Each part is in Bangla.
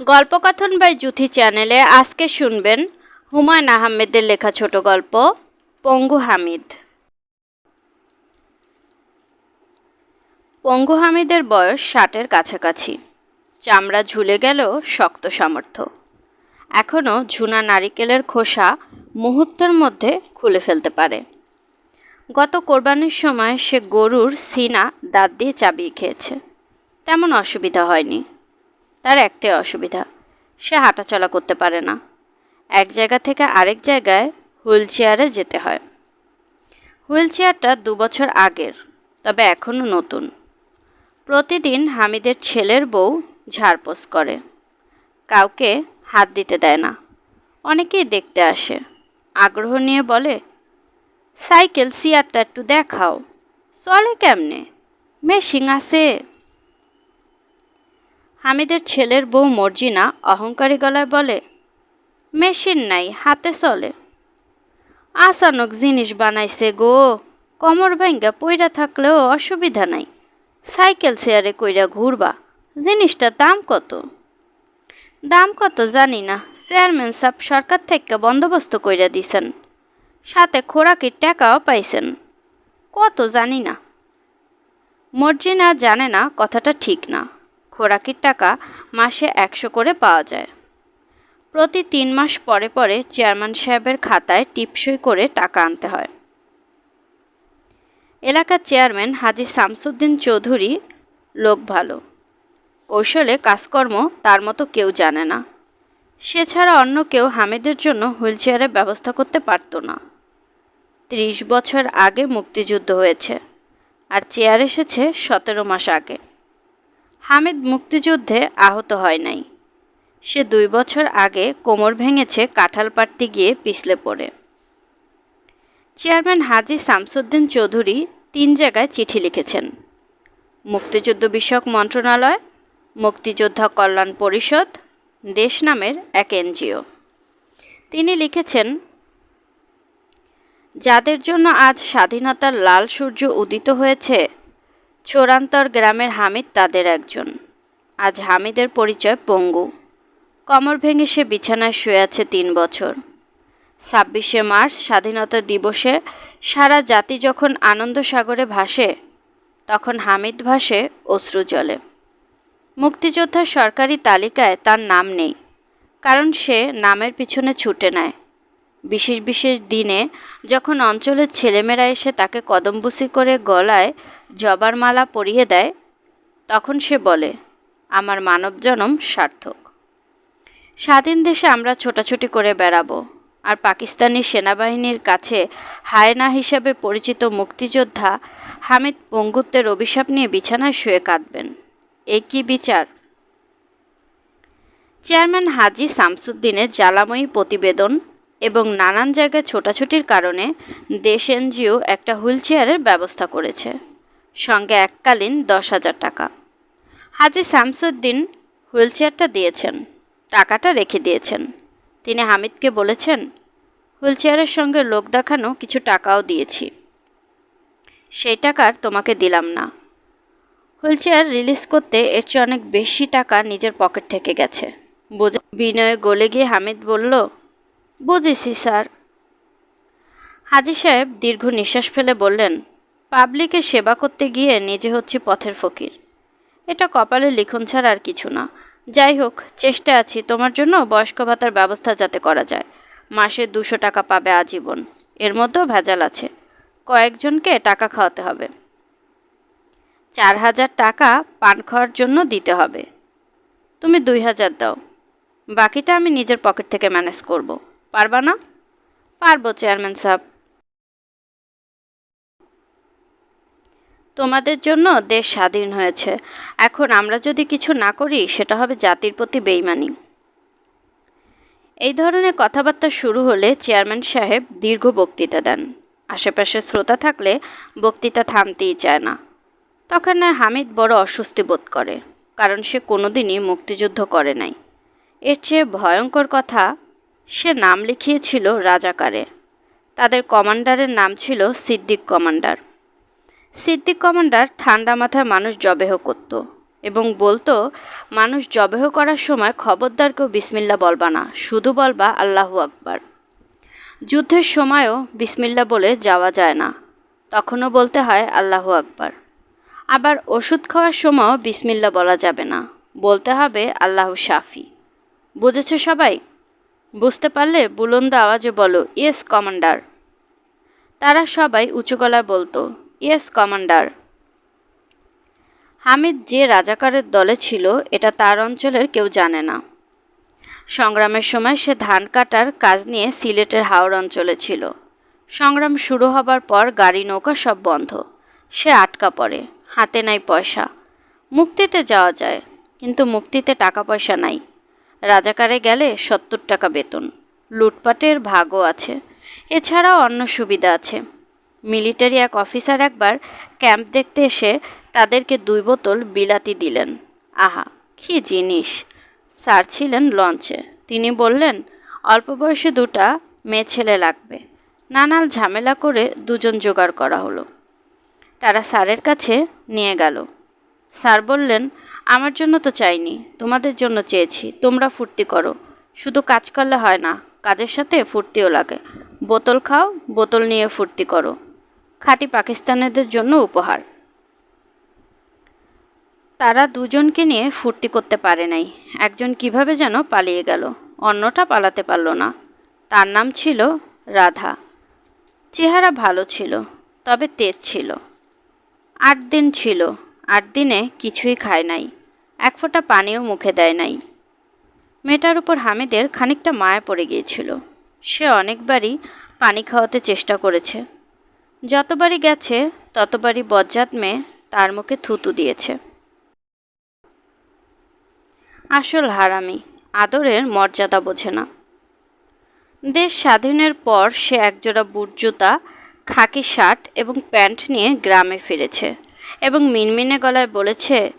গল্পকথন বাই জুথি চ্যানেলে আজকে শুনবেন হুমায়ুন আহমেদের লেখা ছোট গল্প, পঙ্গু হামিদ। পঙ্গু হামিদের বয়স ষাটের কাছাকাছি। চামড়া ঝুলে গেলেও শক্ত সামর্থ্য। এখনও ঝুনা নারিকেলের খোসা মুহূর্তের মধ্যে খুলে ফেলতে পারে। গত কোরবানির সময় সে গরুর সিনা দাঁত দিয়ে চাবিয়ে খেয়েছে। তেমন অসুবিধা হয়নি। তার একটাই অসুবিধা, সে হাঁটাচলা করতে পারে না। এক জায়গা থেকে আরেক জায়গায় হুইল চেয়ারে যেতে হয়। হুইল চেয়ারটা দু বছর আগের, তবে এখনও নতুন। প্রতিদিন হামিদের ছেলের বউ ঝাড়পোস করে। কাউকে হাত দিতে দেয় না। অনেকেই দেখতে আসে। আগ্রহ নিয়ে বলে, সাইকেল, সিয়ারটা একটু দেখাও। চলে কেমনে? মেশিং আছে? হামিদের ছেলের বউ মর্জিনা অহংকারী গলায় বলে, মেশিন নাই, হাতে চলে। আচানক জিনিস বানাইছে গো, কমর ভাঙ্গা পইরা থাকলেও অসুবিধা নাই। সাইকেল শেয়ারে কইরা ঘুরবা, জিনিসটার দাম কত? দাম কত জানি না, চেয়ারম্যান সাহেব সরকার থেকে বন্দোবস্ত কইরা দিছেন। সাথে খোরাকির টাকাও পাইছেন। কত জানি না। মর্জিনা জানে না কথাটা ঠিক না। খোরাকির টাকা মাসে একশো করে পাওয়া যায়। প্রতি তিন মাস পরে পরে চেয়ারম্যান সাহেবের খাতায় টিপসই করে টাকা আনতে হয়। এলাকার চেয়ারম্যান হাজি শামসুদ্দিন চৌধুরী লোক ভালো। কৌশলে কাজকর্ম তার মতো কেউ জানে না। সে ছাড়া অন্য কেউ হামিদের জন্য হুইল চেয়ারের ব্যবস্থা করতে পারত না। ত্রিশ বছর আগে মুক্তিযুদ্ধ হয়েছে, আর চেয়ার এসেছে সতেরো মাস আগে। হামিদ মুক্তিযুদ্ধে আহত হয় নাই। সে দুই বছর আগে কোমর ভেঙেছে কাঁঠাল পাড়তে গিয়ে পিছলে পড়ে। চেয়ারম্যান হাজি শামসুদ্দিন চৌধুরী তিন জায়গায় চিঠি লিখেছেন। মুক্তিযুদ্ধ বিষয়ক মন্ত্রণালয়, মুক্তিযোদ্ধা কল্যাণ পরিষদ, দেশ নামের এক এনজিও। তিনি লিখেছেন, যাদের জন্য আজ স্বাধীনতার লাল সূর্য উদিত হয়েছে চোরান্তর গ্রামের হামিদ তাদের একজন। আজ হামিদের পরিচয় পঙ্গু। কমর ভেঙে সে বিছানায় শুয়ে আছে তিন বছর। ছাব্বিশে মার্চ স্বাধীনতা দিবসে সারা জাতি যখন আনন্দ সাগরে ভাসে, তখন হামিদ ভাসে অশ্রু জলে। মুক্তিযোদ্ধার সরকারি তালিকায় তার নাম নেই, কারণ সে নামের পিছনে ছুটে নেয়। বিশেষ বিশেষ দিনে যখন অঞ্চলের ছেলেমেয়েরা এসে তাকে কদমবুসি করে গলায় জবার মালা পরিয়ে দেয়, তখন সে বলে, আমার মানব জনম সার্থক। স্বাধীন দেশে আমরা ছোটাছুটি করে বেড়াবো আর পাকিস্তানি সেনাবাহিনীর কাছে হায়না হিসাবে পরিচিত মুক্তিযোদ্ধা হামিদ পঙ্গুত্বের অভিশাপ নিয়ে বিছানায় শুয়ে কাঁদবেন। এ কি বিচার? চেয়ারম্যান হাজি শামসুদ্দিনের জ্বালাময়ী প্রতিবেদন এবং নানান জায়গায় ছোটাছুটির কারণে দেশ এনজিও একটা হুইল চেয়ারের ব্যবস্থা করেছে। সঙ্গে এককালীন দশ হাজার টাকা। হাজি শামসুদ্দিন হুইল চেয়ারটা দিয়েছেন। টাকাটা রেখে দিয়েছেন। তিনি হামিদকে বলেছেন হুইল চেয়ারের সঙ্গে লোক দেখানো কিছু টাকাও দিয়েছি। সেই টাকার তোমাকে দিলাম না। হুইল চেয়ার রিলিজ করতে এর চেয়ে অনেক বেশি টাকা নিজের পকেট থেকে গেছে। বোঝা বিনয়ে গলে গিয়ে হামিদ বলল বুঝেছি, স্যার। হাজি সাহেব দীর্ঘ নিঃশ্বাস ফেলে বললেন, পাবলিকের সেবা করতে গিয়ে নিজে হচ্ছে পথের ফকির। এটা কপালে লিখন ছাড়া আর কিছু না। যাই হোক, চেষ্টা আছি, তোমার জন্য বয়স্ক ভাতার ব্যবস্থা যাতে করা যায়। মাসে দুশো টাকা পাবে আজীবন। এর মধ্যেও ভেজাল আছে। কয়েকজনকে টাকা খাওয়াতে হবে। চার হাজার টাকা পান খাওয়ার জন্য দিতে হবে। তুমি দুই হাজার দাও। বাকিটা আমি নিজের পকেট থেকে ম্যানেজ করব। পারবা না? পারব, চেয়ারম্যান সাহেব। তোমাদের জন্য দেশ স্বাধীন হয়েছে। এখন আমরা যদি কিছু না করি, সেটা হবে জাতির প্রতি বেইমানি। এই ধরনের কথাবার্তা শুরু হলে চেয়ারম্যান সাহেব দীর্ঘ বক্তৃতা দেন। আশেপাশে শ্রোতা থাকলে বক্তৃতা থামতেই চায় না। তখন হামিদ বড় অস্বস্তি বোধ করে, কারণ সে কোনোদিনই মুক্তিযুদ্ধ করে নাই। এর চেয়ে ভয়ঙ্কর কথা সে নাম লিখিয়েছিল রাজাকারে। তাদের কমান্ডারের নাম ছিল সিদ্দিক কমান্ডার। সিদ্দিক কমান্ডার ঠান্ডা মাথায় মানুষ জবেহ করত এবং বলতো, মানুষ জবেহ করার সময় খবরদার কেউ বিসমিল্লা বলবা না, শুধু বলবা আল্লাহু আকবার। যুদ্ধের সময়ও বিসমিল্লা বলে যাওয়া যায় না, তখনও বলতে হয় আল্লাহু আকবার। আবার ওষুধ খাওয়ার সময়ও বিসমিল্লা বলা যাবে না, বলতে হবে আল্লাহ শাফি। বুঝেছ সবাই? বুঝতে পারলে বুলন্দ আওয়াজে বলো, ইয়েস, কমান্ডার। তারা সবাই উঁচু গলায় বলতো, ইয়েস, কমান্ডার। হামিদ যে রাজাকারের দলে ছিল, এটা তার অঞ্চলের কেউ জানে না। সংগ্রামের সময় সে ধান কাটার কাজ নিয়ে সিলেটের হাওড় অঞ্চলে ছিল। সংগ্রাম শুরু হবার পর গাড়ি, নৌকা সব বন্ধ। সে আটকা পড়ে, হাতে নাই পয়সা। মুক্তিতে যাওয়া যায়, কিন্তু মুক্তিতে টাকা পয়সা নাই। রাজাকারে গেলে সত্তর টাকা বেতন। লুটপাটের ভাগও আছে। এছাড়াও অন্য সুবিধা আছে। মিলিটারি এক অফিসার একবার ক্যাম্প দেখতে এসে তাদেরকে দুই বোতল বিলাতি দিলেন। আহা, কি জিনিস! স্যার ছিলেন লঞ্চে। তিনি বললেন, অল্প বয়সে দুটা মেয়ে ছেলে লাগবে। নানাল ঝামেলা করে দুজন জোগাড় করা হলো। তারা স্যারের কাছে নিয়ে গেল। স্যার বললেন আমার জন্য তো চাইনি, তোমাদের জন্য চেয়েছি, তোমরা ফুর্তি করো। শুধু কাজ করলে হয় না, কাজের সাথে ফুর্তিও লাগে। বোতল খাও, বোতল নিয়ে ফুর্তি করো। খাঁটি পাকিস্তানিদের জন্য উপহার। তারা দুজনকে নিয়ে ফুর্তি করতে পারে নাই। একজন কীভাবে যেন পালিয়ে গেল, অন্যটা পালাতে পারল না। তার নাম ছিল রাধা। চেহারা ভালো ছিল, তবে তেজ ছিল। আট দিন ছিল। আট দিনে কিছুই খায় নাই, এক ফোঁটা পানিও মুখে দেয় নাই। মেয়েটার উপর হামিদের খানিকটা মায়া পড়ে গিয়েছিল। সে অনেকবারই পানি খাওয়াতে চেষ্টা করেছে। যতবারই গেছে, ততবারই বজ্জাত মেয়ে তার মুখে থুতু দিয়েছে। আসল হারামি, আদরের মর্যাদা বোঝে না। দেশ স্বাধীনের পর সে একজোড়া বুট জুতা খাকি শার্ট এবং প্যান্ট নিয়ে গ্রামে ফিরেছে। এবং মিনমিনে গলায় বলেছে,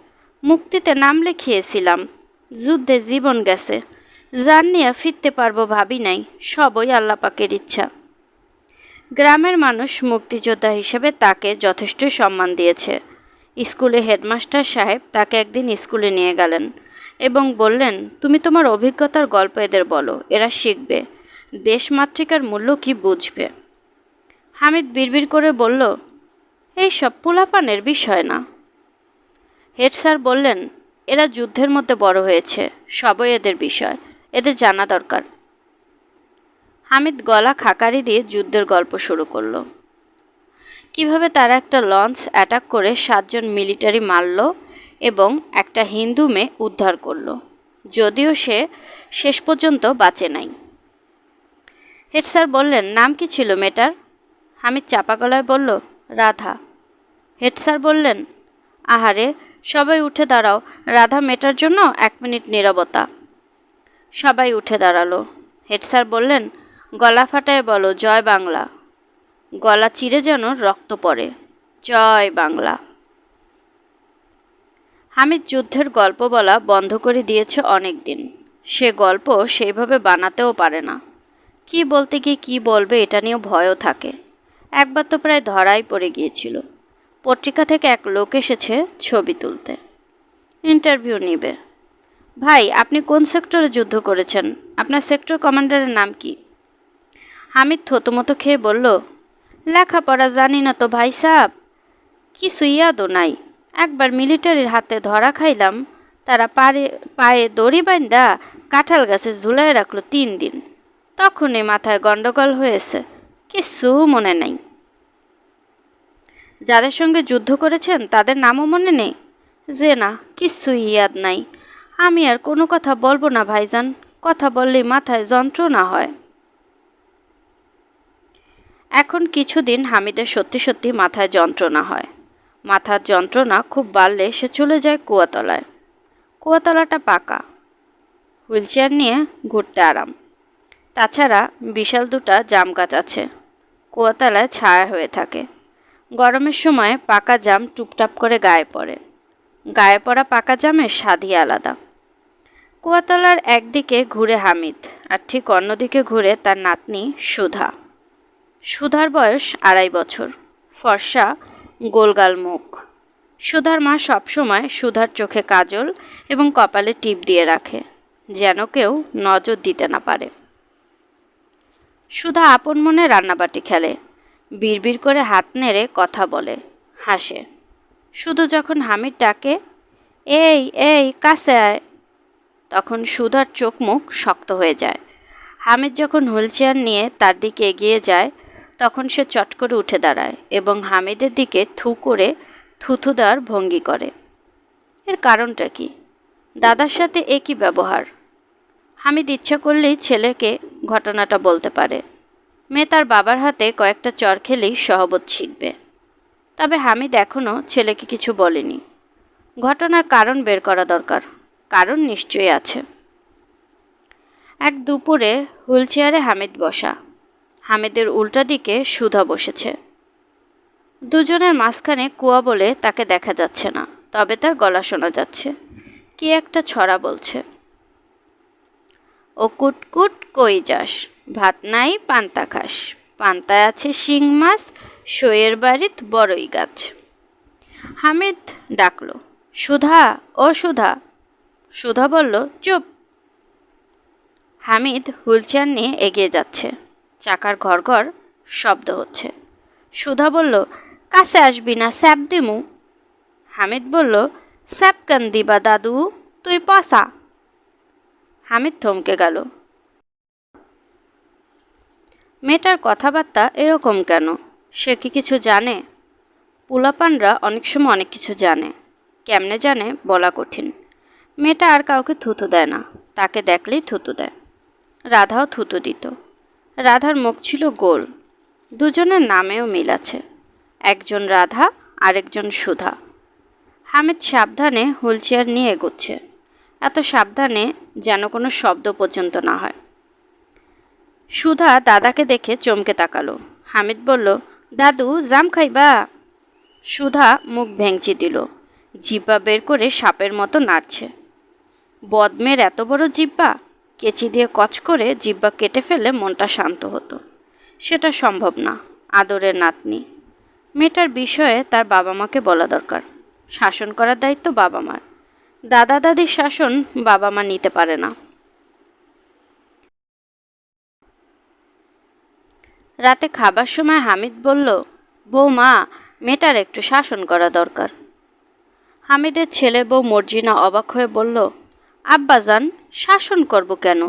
মুক্তিতে নাম লিখিয়েছিলাম। যুদ্ধে জীবন গেছে। যার নিয়ে ফিরতে পারব ভাবি নাই। সবই আল্লাপাকের ইচ্ছা। গ্রামের মানুষ মুক্তিযোদ্ধা হিসেবে তাকে যথেষ্ট সম্মান দিয়েছে। স্কুলে হেডমাস্টার সাহেব তাকে একদিন স্কুলে নিয়ে গেলেন এবং বললেন, তুমি তোমার অভিজ্ঞতার গল্প এদের বলো, এরা শিখবে। দেশমাতৃকার মূল্য কি বুঝবে? হামিদ বিড়বিড় করে বলল এই সব পোলাপানের বিষয় না। হেড স্যার বললেন, এরা যুদ্ধের মধ্যে বড় হয়েছে, সবই এদের বিষয়, এদের জানা দরকার। হামিদ গলা খাকারি দিয়ে যুদ্ধের গল্প শুরু করল। কীভাবে তারা একটা লঞ্চ অ্যাটাক করে সাতজন মিলিটারি মারল এবং একটা হিন্দু মেয়ে উদ্ধার করল, যদিও সে শেষ পর্যন্ত বাঁচে নাই। হেড স্যার বললেন, নাম কি ছিল মেয়েটার? হামিদ চাপা গলায় বলল, রাধা। হেড স্যার বললেন, আহারে, সবাই উঠে দাঁড়াও, রাধা মেটার জন্য এক মিনিট নীরবতা। সবাই উঠে দাঁড়াল। হেড স্যার বললেন, গলা ফাটায় বলো, জয় বাংলা। গলা চিরে যেন রক্ত পড়ে, জয় বাংলা। হামিদ যুদ্ধের গল্প বলা বন্ধ করে দিয়েছে অনেক দিন। সে গল্প সেইভাবে বানাতেও পারে না। কি বলতে গিয়ে কী বলবে এটা নিয়েও ভয়ও থাকে। একবার তো প্রায় ধরাই পড়ে গিয়েছিল। পত্রিকা থেকে এক লোক এসেছে ছবি তুলতে। ইন্টারভিউ নিবে। ভাই, আপনি কোন সেক্টরে যুদ্ধ করেছেন? আপনার সেক্টর কমান্ডারের নাম কি? হামিদ থতমতো খেয়ে বলল, লেখাপড়া জানি না তো ভাই সাহ কিছু ইয়াদও নাই। একবার মিলিটারির হাতে ধরা খাইলাম। তারা পারে, পায়ে দড়ি বাইন্দা কাঁঠাল গাছে ঝুলাই রাখল তিন দিন। তখনই মাথায় গণ্ডগোল হয়েছে। কিছু মনে নাই। যাদের সঙ্গে যুদ্ধ করেছেন, তাদের নামও মনে নেই? যে না, কিছুই ইয়াদ নাই। আমি আর কোনো কথা বলব না, ভাইজান। কথা বললে মাথায় যন্ত্রণা হয়। এখন কিছুদিন হামিদের সত্যি সত্যি মাথায় যন্ত্রণা হয়। মাথার যন্ত্রণা খুব বাড়লে সে চলে যায় কুয়াতলায়। কুয়াতলাটা পাকা। হুইলচেয়ার নিয়ে ঘুরতে আরাম। তাছাড়া বিশাল দুটা জাম গাছ আছে। কুয়াতলায় ছায়া হয়ে থাকে। গরমের সময় পাকা জাম টুপটাপ করে গায়ে পড়ে। গায়ে পড়া পাকা জামের স্বাদই আলাদা। কুয়াতলার একদিকে ঘুরে হামিদ আর ঠিক অন্যদিকে ঘুরে তার নাতনি সুধা। সুধার বয়স আড়াই বছর, ফর্সা, গোলগাল মুখ। সুধার মা সবসময় সুধার চোখে কাজল এবং কপালে টিপ দিয়ে রাখে, যেন কেউ নজর দিতে না পারে। সুধা আপন মনে রান্নাবাটি খেলে বিড়বিড় করে হাত নেড়ে কথা বলে, হাসে। শুধু যখন হামিদ ডাকে, এই এই, কাছে আয়, তখন সুধার চোখ মুখ শক্ত হয়ে যায়। হামিদ যখন হুইল চেয়ার নিয়ে তার দিকে এগিয়ে যায়, তখন সে চট করে উঠে দাঁড়ায় এবং হামিদের দিকে থু করে থুথু দেওয়ার ভঙ্গি করে। এর কারণটা কি? দাদার সাথে একই ব্যবহার। হামিদ ইচ্ছা করলেই ছেলেকে ঘটনাটা বলতে পারে। মেয়ে তার বাবার হাতে কয়েকটা চর খেলেই সহবত শিখবে তবে হামিদ এখনও ছেলেকে কিছু বলেনি। ঘটনার কারণ বের করা দরকার। কারণ নিশ্চয়ই আছে। এক দুপুরে হুইল চেয়ারে হামিদ বসা। হামিদের উল্টা দিকে সুধা বসেছে। দুজনের মাঝখানে কুয়া বলে তাকে দেখা যাচ্ছে না, তবে তার গলা শোনা যাচ্ছে। কি একটা ছড়া বলছে। ও কুটকুট কই যাস? ভাত নাই, পান্তা খাস। পান্তায় আছে শিং মাছ সইয়ের বাড়িত বড়ই গাছ। হামিদ ডাকলো, সুধা, ও সুধা। সুধা বলল, চুপ। হামিদ হুইলচেয়ার নিয়ে এগিয়ে যাচ্ছে। চাকার ঘর ঘর শব্দ হচ্ছে। সুধা বলল, কাছে আসবি না, স্যাপ দিমু। হামিদ বলল, স্যাপ কান দিবা দাদু? তুই পসা হামিদ থমকে গেল। মেয়েটার কথাবার্তা এরকম কেন? সে কি কিছু জানে? পুলাপানরা অনেক সময় অনেক কিছু জানে। কেমনে জানে? বলা কঠিন। মেয়েটা আর কাউকে থুতু দেয় না। তাকে দেখলেই থুতু দেয়। রাধাও থুতু দিত। রাধার মুখ ছিল গোল। দুজনের নামেও মিল আছে। একজন রাধা, আরেকজন সুধা। হামিদ সাবধানে হুইলচেয়ার নিয়ে এগোচ্ছে। এত সাবধানে যেন কোনো শব্দ পর্যন্ত না হয়। সুধা দাদাকে দেখে চমকে তাকালো। হামিদ বলল, দাদু, জাম খাইবা? সুধা মুখ ভেঙচি দিল। জিব্বা বের করে সাপের মতো নাড়ছে। বদমের এত বড় জিব্বা? কেচি দিয়ে কচ করে জিব্বা কেটে ফেলে মনটা শান্ত হতো। সেটা সম্ভব না, আদরের নাতনি। মেয়েটার বিষয়ে তার বাবা মাকে বলা দরকার। শাসন করার দায়িত্ব বাবা মার দাদা দাদির শাসন বাবা মা নিতে পারে না। রাতে খাবার সময় হামিদ বলল, বৌমা, মেয়েটার একটু শাসন করা দরকার। হামিদের ছেলে বউ মর্জিনা অবাক হয়ে বলল আব্বাজান শাসন করব কেন?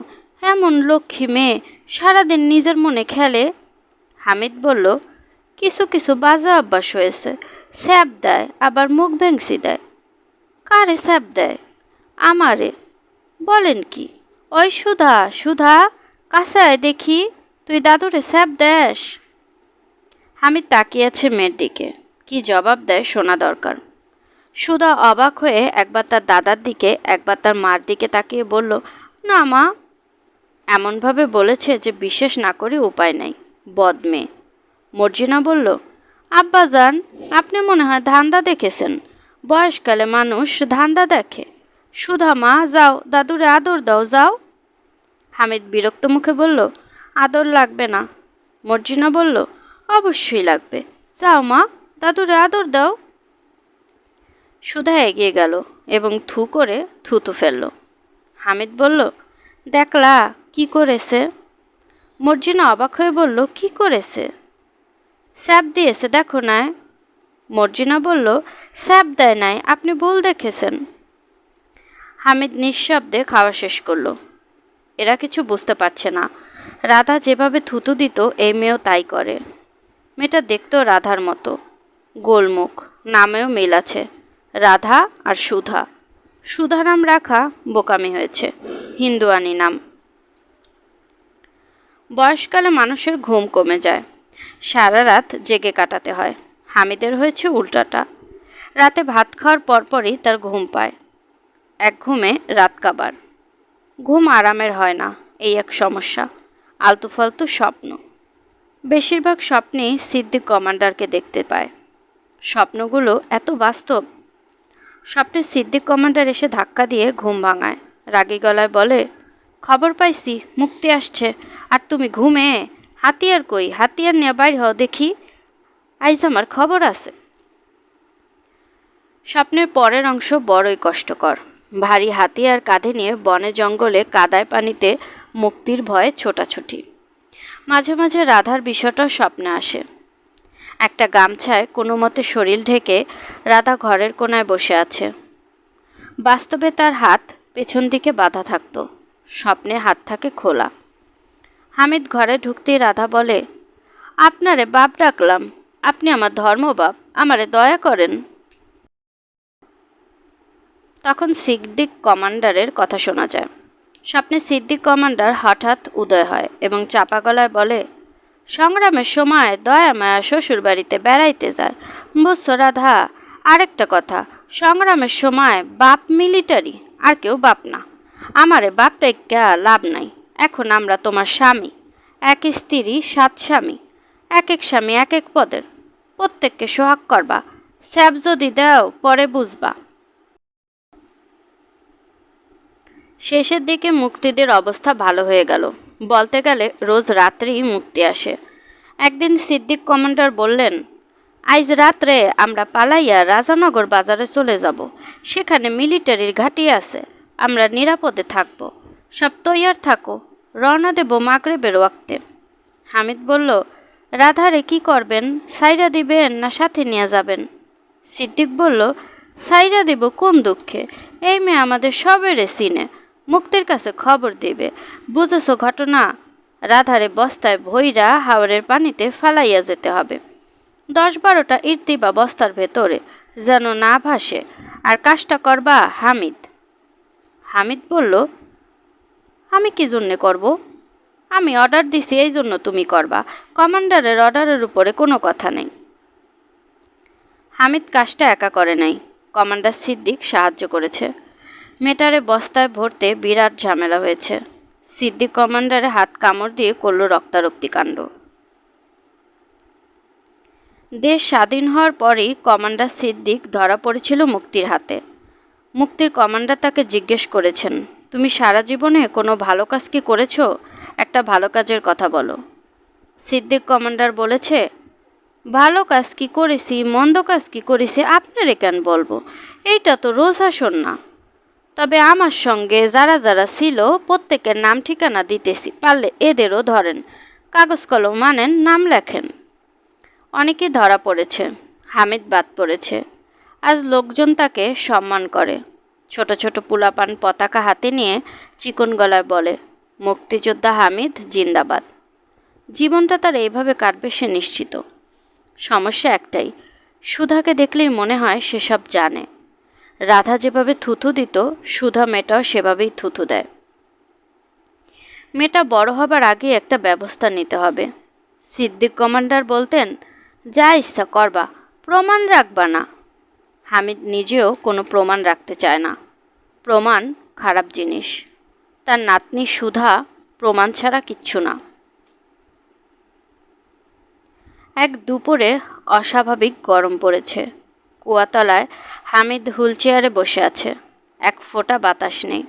এমন লক্ষ্মী মেয়ে সারাদিন নিজের মনে খেলে? হামিদ বলল, কিছু কিছু বাজে অভ্যাস হয়েছে, স্যাপ দেয়, আবার মুখ ভেংসি দেয়। কারে স্যাপ দেয়? আমারে। বলেন কি? ওই সুধা সুধা, কাছে দেখি। তুই দাদুরে স্যাপ দেস। হামিদ তাকিয়েছে মেয়ের দিকে। কি জবাব দেয় শোনা দরকার। সুধা অবাক হয়ে একবার তার দাদার দিকে, একবার তার মার দিকে তাকিয়ে বলল, না মা। এমনভাবে বলেছে যে বিশ্বাস না করে উপায় নাই। বদমে মর্জিনা বলল আব্বাজান আপনি মনে হয় ধান্দা দেখেছেন। বয়সকালে মানুষ ধান্দা দেখে। সুধা মা, যাও, দাদুরে আদর দাও, যাও। হামিদ বিরক্ত মুখে বলল আদর লাগবে না? মর্জিনা বলল, অবশ্যই লাগবে। যাও মা, দাদুরে আদর দাও। সুধা এগিয়ে গেল এবং থু করে থুতু ফেলল। হামিদ বলল, দেখলা, কি করেছে? মর্জিনা অবাক হয়ে বলল, কি করেছে? স্যাপ দিয়েছে, দেখো নাই। মর্জিনা বলল, স্যাপ দেয় নাই, আপনি ভুল দেখেছেন। হামিদ নিঃশব্দে খাওয়া শেষ করল। এরা কিছু বুঝতে পারছে না। রাধা যেভাবে থুতু দিত, এই মেয়েও তাই করে। মেয়েটা দেখতেও রাধার মতো। গোলমুখ, নামেও মিল আছে। রাধা আর সুধা। সুধা নাম রাখা বোকামি হয়েছে। হিন্দুয়ানি নাম। বয়সকালে মানুষের ঘুম কমে যায়। সারা রাত জেগে কাটাতে হয়। হামিদের হয়েছে উল্টাটা। রাতে ভাত খাওয়ার পরপরই তার ঘুম পায়। এক ঘুমে রাত কাবার। ঘুম আরামের হয় না, এই এক সমস্যা। আলতু ফালতু স্বপ্ন। বেশিরভাগ স্বপ্নেই সিদ্দিক কমান্ডারকে দেখতে পায়। স্বপ্নগুলো এত বাস্তব। স্বপ্নে সিদ্দিক কমান্ডার এসে ধাক্কা দিয়ে ঘুম ভাঙায়। রাগী গলায় বলে, খবর পাইছি, মুক্তি আসছে। আর তুমি ঘুমে? হাতিয়ার কই? হাতিয়ার নিয়ে বাইর হও দেখি। আইজ আমার খবর আছে। স্বপ্নের পরের অংশ বড়ই কষ্টকর। ভারী হাতিয়ার কাঁধে নিয়ে বনে জঙ্গলে কাদায় পানিতে মুক্তির ভয়ে ছোটাছুটি। মাঝে মাঝে রাধার বিষয়টাও স্বপ্নে আসে। একটা গামছায় কোনো মতে শরীর ঢেকে রাধা ঘরের কোনায় বসে আছে। বাস্তবে তার হাত পেছন দিকে বাঁধা থাকতো। স্বপ্নে হাত থাকে খোলা। হামিদ ঘরে ঢুকতেই রাধা বলে, আপনারে বাপ ডাকলাম। আপনি আমার ধর্মবাপ আমারে দয়া করেন। তখন সিদ্দিক কমান্ডারের কথা শোনা যায়। স্বপ্নে সিদ্দিক কমান্ডার হঠাৎ উদয় হয় এবং চাপা গলায় বলে, সংগ্রামের সময় দয়া, মায়া, শ্বশুরবাড়িতে বেড়াইতে যায়। বুঝছ রাধা, আরেকটা কথা, সংগ্রামের সময় বাপ মিলিটারি, আর কেউ বাপ না। আমারে বাপটা একটা লাভ নাই। এখন আমরা তোমার স্বামী। এক স্ত্রী, সাত স্বামী। এক এক স্বামী এক এক পদের। প্রত্যেককে সোহাগ করবা। স্যাব যদি দাও, পরে বুঝবা। শেষের দিকে মুক্তিদের অবস্থা ভালো হয়ে গেল। বলতে গেলে রোজ রাত্রেই মুক্তি আসে। একদিন সিদ্দিক কমান্ডার বললেন আজ রাত্রে আমরা পালাইয়া রাজানগর বাজারে চলে যাব। সেখানে মিলিটারির ঘাঁটি আছে। আমরা নিরাপদে থাকব। সব তৈয়ার থাকো। রওনা দেব মাগরেবের ওয়াক্তে। হামিদ বলল, রাধারে কি করবেন? সাইরা দিবেন না সাথে নিয়ে যাবেন? সিদ্দিক বলল, সাইরা দিব কোন দুঃখে? এই মেয়ে আমাদের সবেরে সিনে। মুক্তির কাছে খবর দিবে। বুঝেছ ঘটনা? রাধারে বস্তায় ভৈরা হাওড়ের পানিতে ফালাইয়া যেতে হবে। দশ বারোটা ইর্তি বা বস্তার ভেতরে যেন না ভাসে। আর কাজটা করবা হামিদ। হামিদ বলল, আমি কি জন্যে করব? আমি অর্ডার দিছি, এই জন্য তুমি করবা। কমান্ডারের অর্ডারের উপরে কোনো কথা নেই। হামিদ কাজটা একা করে নাই। কমান্ডার সিদ্দিক সাহায্য করেছে। মেটারে বস্তায় ভরতে বিরাট ঝামেলা হয়েছে। সিদ্দিক কমান্ডারে হাত কামড় দিয়ে করল রক্তারক্তি কাণ্ড। দেশ স্বাধীন হওয়ার পরেই কমান্ডার সিদ্দিক ধরা পড়েছিল মুক্তির হাতে। মুক্তির কমান্ডার তাকে জিজ্ঞেস করেছেন, তুমি সারা জীবনে কোনো ভালো কাজ কি করেছ? একটা ভালো কাজের কথা বলো। সিদ্দিক কমান্ডার বলেছে, ভালো কাজ কি করেছি, মন্দ কাজ কি করেছি, আপনারে কেন বলব? এইটা তো রোজ আসন না। তবে আমার সঙ্গে যারা যারা ছিল, প্রত্যেকের নাম ঠিকানা দিতেছি, পারলে এদেরও ধরেন। কাগজ কলম মানেন, নাম লেখেন। অনেকে ধরা পড়েছে, হামিদ বাদ পড়েছে। আজ লোকজন তাকে সম্মান করে। ছোট ছোট পুলাপান পতাকা হাতে নিয়ে চিকন গলায় বলে, মুক্তিযোদ্ধা হামিদ জিন্দাবাদ। জীবনটা তার এইভাবে কাটবে সে নিশ্চিত। সমস্যা একটাই, সুধাকে দেখলেই মনে হয় সেসব জানে। রাধা যেভাবে থুথু দিত, সুধা মেয়েটাও সেভাবেই থুথু দেয়। মেয়েটা বড় হবার আগে একটা ব্যবস্থা নিতে হবে। সিদ্দিক কমান্ডার বলতেন, যা ইচ্ছা করবা, প্রমাণ রাখবা না। হামিদ নিজেও কোনো প্রমাণ রাখতে চায় না। প্রমাণ খারাপ জিনিস। তার নাতনি সুধা প্রমাণ ছাড়া কিচ্ছু না। এক দুপুরে অস্বাভাবিক গরম পড়েছে। কুয়াতলায় হামিদ হুইলচেয়ারে বসে আছে। এক ফোঁটা বাতাস নেই।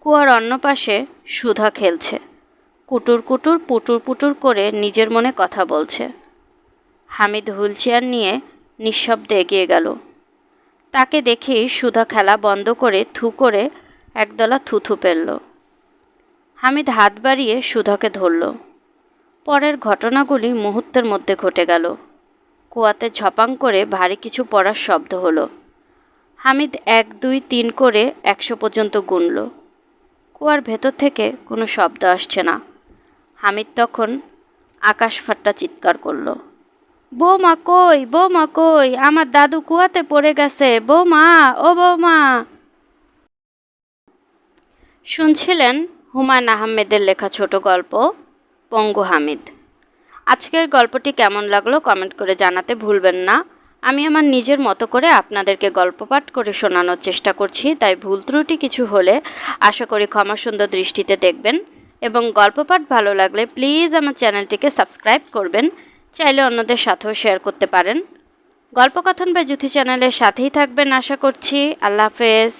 কুয়ার অন্য পাশে সুধা খেলছে। কুটুর কুটুর, পুটুর পুটুর করে নিজের মনে কথা বলছে। হামিদ হুইলচেয়ার নিয়ে নিঃশব্দে এগিয়ে গেল। তাকে দেখেই সুধা খেলা বন্ধ করে থু করে একদলা থুথু ফেলল হামিদ হাত বাড়িয়ে সুধাকে ধরল। পরের ঘটনাগুলি মুহূর্তের মধ্যে ঘটে গেল। কুয়াতে ঝপাং করে ভারী কিছু পড়ার শব্দ হলো। হামিদ এক, দুই, তিন করে একশো পর্যন্ত গুনল। কুয়ার ভেতর থেকে কোনো শব্দ আসছে না। হামিদ তখন আকাশ ফাট্টা চিৎকার করল। বৌমা কই বৌমা কই, আমার দাদু কুয়াতে পড়ে গেছে, বৌমা, ও বৌমা। শুনছিলেন হুমায়ুন আহমেদের লেখা ছোট গল্প, পঙ্গু হামিদ। আজকের গল্পটি কেমন লাগল কমেন্ট করে জানাতে ভুলবেন না। আমি আমার নিজের মতো করে আপনাদেরকে গল্প পাঠ করে শোনানোর চেষ্টা করছি, তাই ভুল ত্রুটি কিছু হলে আশা করি ক্ষমা সুন্দর দৃষ্টিতে দেখবেন। এবং গল্প পাঠ ভালো লাগলে প্লিজ আমার চ্যানেলটিকে সাবস্ক্রাইব করবেন, চাইলে অন্যদের সাথেও শেয়ার করতে পারেন। গল্পকথন বা জুথি চ্যানেলের সাথেই থাকবেন আশা করছি। আল্লাহ হাফেজ।